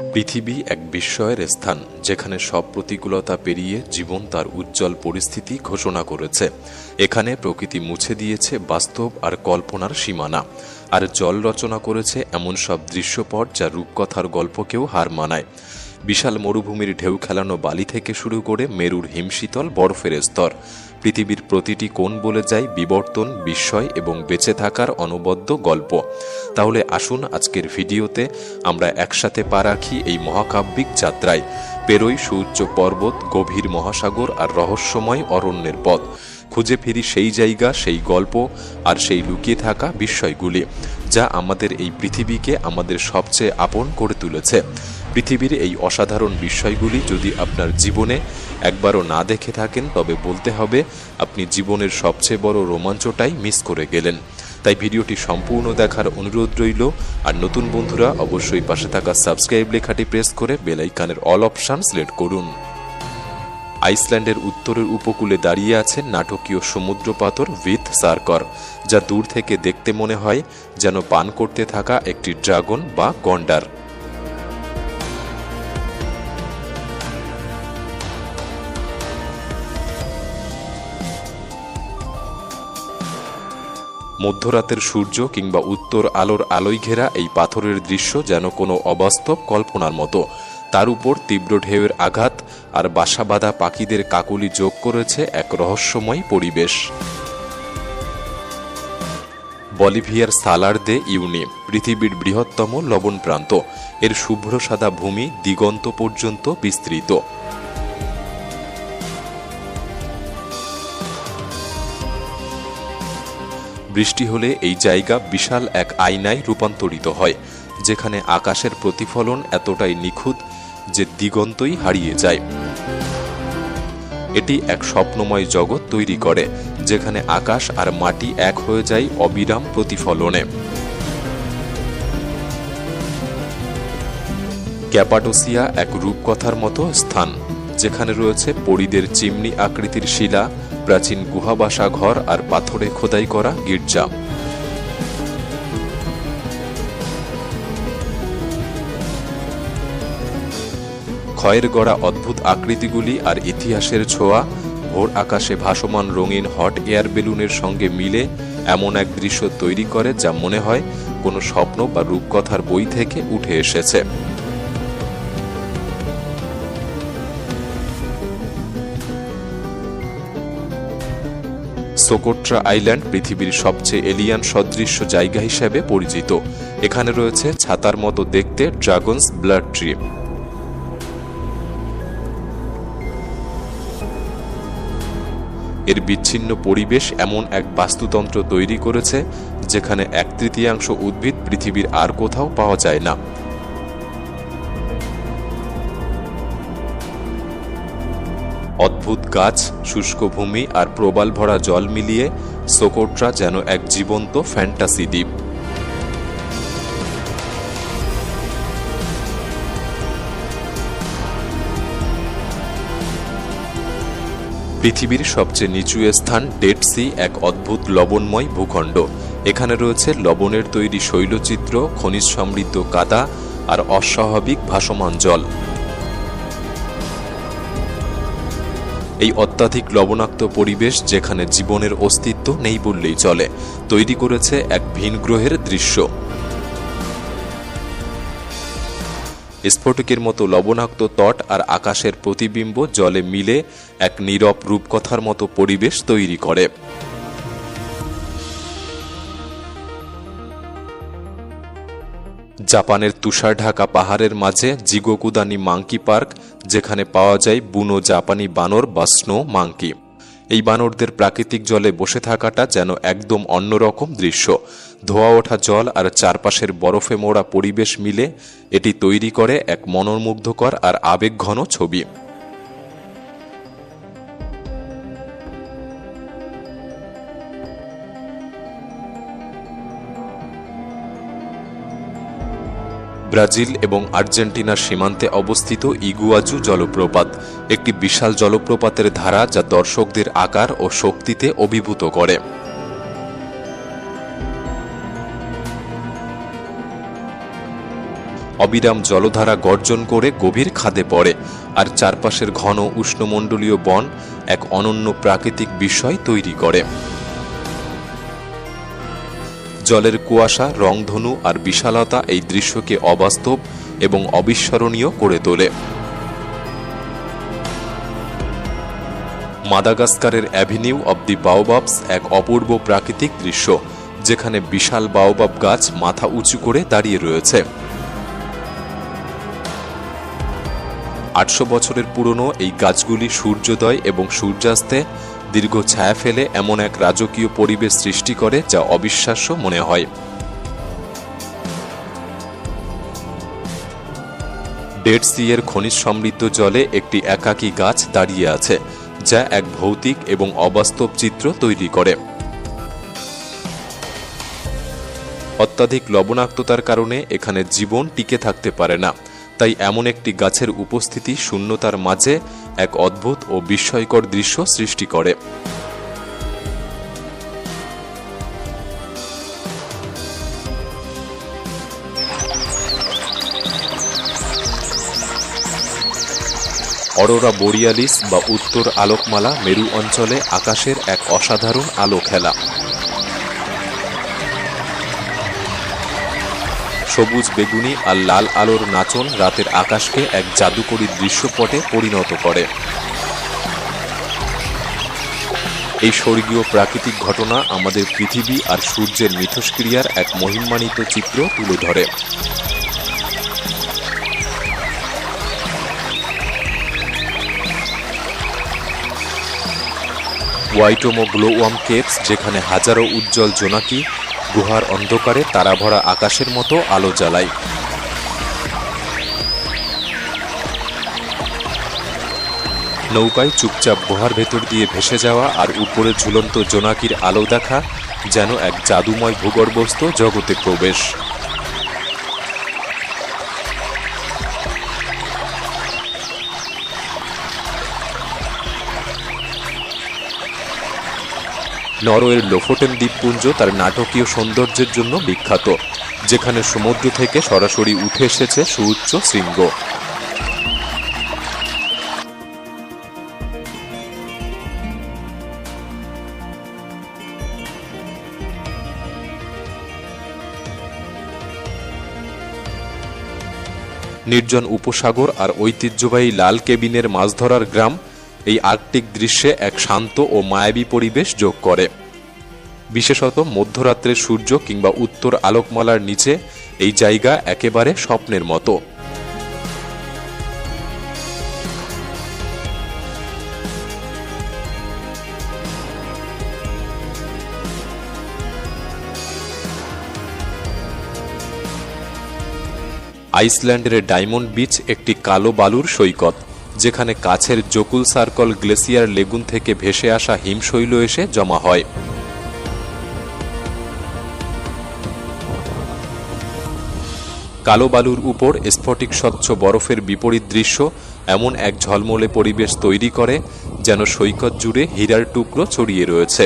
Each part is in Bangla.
পৃথিবী এক বিস্ময়ের স্থান, যেখানে সব প্রতিকূলতা পেরিয়ে জীবন তার উজ্জ্বল পরিস্থিতি ঘোষণা করেছে। এখানে প্রকৃতি মুছে দিয়েছে বাস্তব আর কল্পনার সীমানা, আর জল রচনা করেছে এমন সব দৃশ্যপট যা রূপকথার গল্পকেও হার মানায়। বিশাল মরুভূমির ঢেউ খেলানো বালি থেকে শুরু করে মেরুর হিমশীতল বরফের স্তর। পৃথিবীর প্রতিটি কোণ বলে যায় বিবর্তন, বিস্ময় এবং বেঁচে থাকার অনবদ্য গল্প। তাহলে আসুন আজকের ভিডিওতে আমরা একসাথে পা রাখি এই মহাকাব্যিক যাত্রায়। পেরোই সূর্য পর্বত, গভীর মহাসাগর আর রহস্যময় অরণ্যের পথ। খুঁজে ফিরি সেই জায়গা, সেই গল্প আর সেই লুকিয়ে থাকা বিস্ময়গুলি, যা আমাদের এই পৃথিবীকে আমাদের সবচেয়ে আপন করে তুলেছে। পৃথিবীর এই অসাধারণ বিষয়গুলি যদি আপনার জীবনে একবারও না দেখে থাকেন, তবে বলতে হবে, আপনি জীবনের সবচেয়ে বড় রোমাঞ্চটাই মিস করে গেলেন। তাই ভিডিওটি সম্পূর্ণ দেখার অনুরোধ রইল, আর নতুন বন্ধুরা অবশ্যই পাশে থাকা সাবস্ক্রাইব লেখাটি প্রেস করে বেলাইকানের অল অপশান সিলেক্ট করুন। আইসল্যান্ডের উত্তরের উপকূলে দাঁড়িয়ে আছে নাটকীয় সমুদ্র পাথর উইথ সার্কর, যা দূর থেকে দেখতে মনে হয় যেন পান করতে থাকা একটি ড্রাগন বা গন্ডার। মধ্যরাতের সূর্য কিংবা উত্তর আলোর আলোয় ঘেরা এই পাথরের দৃশ্য যেন কোনো অবাস্তব কল্পনার মতো। তার উপর তীব্র ঢেউয়ের আঘাত আর বাসা বাঁধা পাখিদের কাকুলি যোগ করেছে এক রহস্যময় পরিবেশ। বলিভিয়ার সালার দে ইউনি, পৃথিবীর বৃহত্তম লবণ প্রান্ত এর শুভ্র সাদা ভূমি দিগন্ত পর্যন্ত বিস্তৃত। বৃষ্টি হলে এই জায়গা বিশাল এক আয়নায় রূপান্তরিত হয়, যেখানে আকাশের প্রতিফলন এতটাই নিখুঁত যে দিগন্তই হারিয়ে যায়। এটি এক স্বপ্নময় জগৎ তৈরি করে, যেখানে আকাশ আর মাটি এক হয়ে যায় অবিরাম প্রতিফলনে। ক্যাপাডোসিয়া এক রূপকথার মতো স্থান, যেখানে রয়েছে পরিদের চিমনি আকৃতির শিলা প্রাচীন গুহাবাসা ঘর আর পাথরে খোদাই করা গির্জা ক্ষয়ের গড়া অদ্ভুত আকৃতিগুলি আর ইতিহাসের ছোঁয়া ভোর আকাশে ভাসমান রঙিন হট এয়ার বেলুনের সঙ্গে মিলে এমন এক দৃশ্য তৈরি করে যা মনে হয় কোনো স্বপ্ন বা রূপকথার বই থেকে উঠে এসেছে। সোকোট্রা আইল্যান্ড পৃথিবীর সবচেয়ে এলিয়ান সদৃশ্য জায়গা হিসেবে পরিচিত। এখানে রয়েছে ছাতার মতো দেখতে ড্রাগনস ব্লাড ট্রি। এর বিচ্ছিন্ন পরিবেশ এমন এক বাস্তুতন্ত্র তৈরি করেছে, যেখানে এক তৃতীয়াংশ উদ্ভিদ পৃথিবীর আর কোথাও পাওয়া যায় না। অদ্ভুত গাছ, শুষ্ক ভূমি আর প্রবাল ভরা জল মিলিয়ে সোকোট্রা যেন এক জীবন্ত ফ্যান্টাসি দ্বীপ। পৃথিবীর সবচেয়ে নিচু স্থান ডেড সি, এক অদ্ভুত লবণময় ভূখণ্ড। এখানে রয়েছে লবণের তৈরি শৈলচিত্র, খনিজ সমৃদ্ধ কাদা আর অস্বাভাবিক ভাসমান জল। এই অত্যাধিক লবণাক্ত পরিবেশ যেখানে জীবনের অস্তিত্ব নেই বললেই চলে, তৈরি করেছে এক ভিন গ্রহের দৃশ্য। স্ফটিকের মতো লবণাক্ত তট আর আকাশের প্রতিবিম্ব জলে মিলে এক নীরব রূপকথার মতো পরিবেশ তৈরি করে। জাপানের তুষার ঢাকা পাহাড়ের মাঝে জিগোকুদানি মাংকি পার্ক, যেখানে পাওয়া যায় বুনো জাপানি বানর বা স্নো মাংকি এই বানরদের প্রাকৃতিক জলে বসে থাকাটা যেন একদম অন্যরকম দৃশ্য। ধোয়া ওঠা জল আর চারপাশের বরফে মোড়া পরিবেশ মিলে এটি তৈরি করে এক মনোমুগ্ধকর আর আবেগঘন ছবি। ব্রাজিল এবং আর্জেন্টিনার সীমান্তে অবস্থিত ইগুয়াজু জলপ্রপাত, একটি বিশাল জলপ্রপাতের ধারা যা দর্শকদের আকার ও শক্তিতে অভিভূত করে। অবিরাম জলধারা গর্জন করে গভীর খাদে পড়ে, আর চারপাশের ঘন উষ্ণমণ্ডলীয় বন এক অনন্য প্রাকৃতিক বিষয় তৈরি করে। জলের কুয়াশা, রংধনু আর বিশালতা এই দৃশ্যকে অবাস্তব এবং অবিস্মরণীয় করে তোলে। মাদাগাস্কারের অ্যাভিনিউ অব দি বাওবাবস এক অপূর্ব প্রাকৃতিক দৃশ্য, যেখানে বিশাল বাওবাব গাছ মাথা উঁচু করে দাঁড়িয়ে রয়েছে। আটশো বছরের পুরনো এই গাছগুলি সূর্যোদয় এবং সূর্যাস্তে দীর্ঘ ছায়া ফেলে এমন এক রাজকীয় পরিবেশ সৃষ্টি করে যা অবিশ্বাস্য মনে হয়। ডেড সি এর খনিজ সমৃদ্ধ জলে একটি একাকী গাছ দাঁড়িয়ে আছে, যা এক ভৌতিক এবং অবাস্তব চিত্র তৈরি করে। অত্যাধিক লবণাক্ততার কারণে এখানে জীবন টিকে থাকতে পারে না, তাই এমন একটি গাছের উপস্থিতি শূন্যতার মাঝে এক অদ্ভুত ও বিস্ময়কর দৃশ্য সৃষ্টি করে। অরোরা বোরিয়ালিস বা উত্তর আলোকমালা মেরু অঞ্চলে আকাশের এক অসাধারণ আলো খেলা। সবুজ বেগুনি আর লাল আলোর নাচন রাতের আকাশকে এক জাদুকরী দৃশ্যপটে পরিণত করে। এই স্বর্গীয় প্রাকৃতিক ঘটনা আমাদের পৃথিবী আর সূর্যের মিথস্ক্রিয়ার এক মহিমান্বিত চিত্র তুলে ধরে। ওয়াইটোমো গ্লোওয়াম কেপস যেখানে হাজারো উজ্জ্বল জোনাকি গুহার অন্ধকারে তারাভরা আকাশের মতো আলো জ্বালায়। নৌকায় চুপচাপ গুহার ভেতর দিয়ে ভেসে যাওয়া আর উপরে ঝুলন্ত জোনাকির আলো দেখা যেন এক জাদুময় ভূগর্ভস্থ জগতে প্রবেশ। নরওয়ের লোফোটেন দ্বীপপুঞ্জ তার নাটকীয় সৌন্দর্যের জন্য বিখ্যাত, যেখানে সমুদ্র থেকে সরাসরি উঠে এসেছে সুউচ্চ শৃঙ্গ। নির্জন উপসাগর আর ঐতিহ্যবাহী লাল কেবিনের মাছ ধরার গ্রাম এই আর্কটিক দৃশ্যে এক শান্ত ও মায়াবী পরিবেশ যোগ করে। বিশেষত মধ্যরাত্রের সূর্য কিংবা উত্তর আলোকমালার নিচে এই জায়গা একেবারে স্বপ্নের মতো। আইসল্যান্ডের ডায়মন্ড বিচ একটি কালো বালুর সৈকত। যেখানে কাছের জকুল সার্কল গ্লেসিয়ার লেগুন থেকে ভেসে আসা হিমশৈল এসে জমা হয়। কালো বালুর উপর স্ফটিক স্বচ্ছ বরফের বিপরীত দৃশ্য এমন এক ঝলমলে পরিবেশ তৈরি করে যেন সৈকত জুড়ে হীরার টুকরো ছড়িয়ে রয়েছে।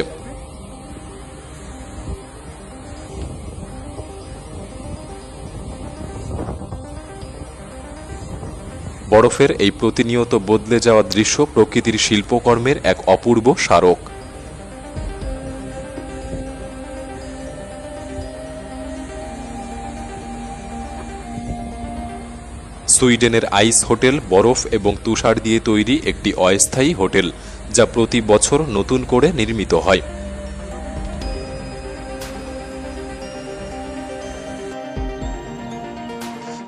বরফের এই প্রতিনিয়ত বদলে যাওয়া দৃশ্য প্রকৃতির শিল্পকর্মের এক অপূর্ব স্মারক। সুইডেনের আইস হোটেল বরফ এবং তুষার দিয়ে তৈরি একটি অস্থায়ী হোটেল, যা প্রতি বছর নতুন করে নির্মিত হয়।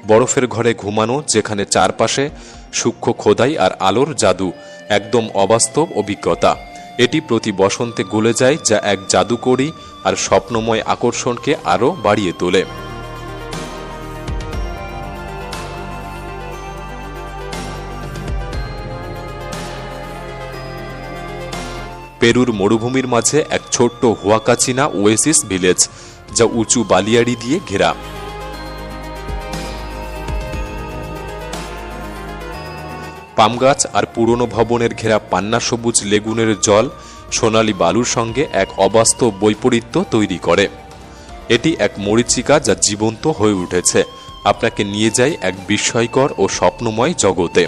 বরফের ঘরে ঘুমানো, যেখানে চারপাশে সূক্ষ্ম খোদাই আর আলোর জাদু, একদম অবাস্তব অভিজ্ঞতা। এটি প্রতি বসন্তে গলে যায় যা এক জাদুকরী আর স্বপ্নময় আকর্ষণকে আরও বাড়িয়ে তোলে। পেরুর মরুভূমির মাঝে এক ছোট্ট হুয়াকাচিনা ওয়েসিস ভিলেজ, যা উঁচু বালিয়াড়ি দিয়ে ঘেরা। পাম গাছ আর পুরনো ভবনের ঘেরা পান্না সবুজ লেগুনের জল সোনালি বালুর সঙ্গে এক অবাস্তব বৈপরীত্য তৈরি করে। এটি এক মরিচিকা যা জীবন্ত হয়ে উঠেছে। আপনাকে নিয়ে যায় এক বিস্ময়কর ও স্বপ্নময় জগতে।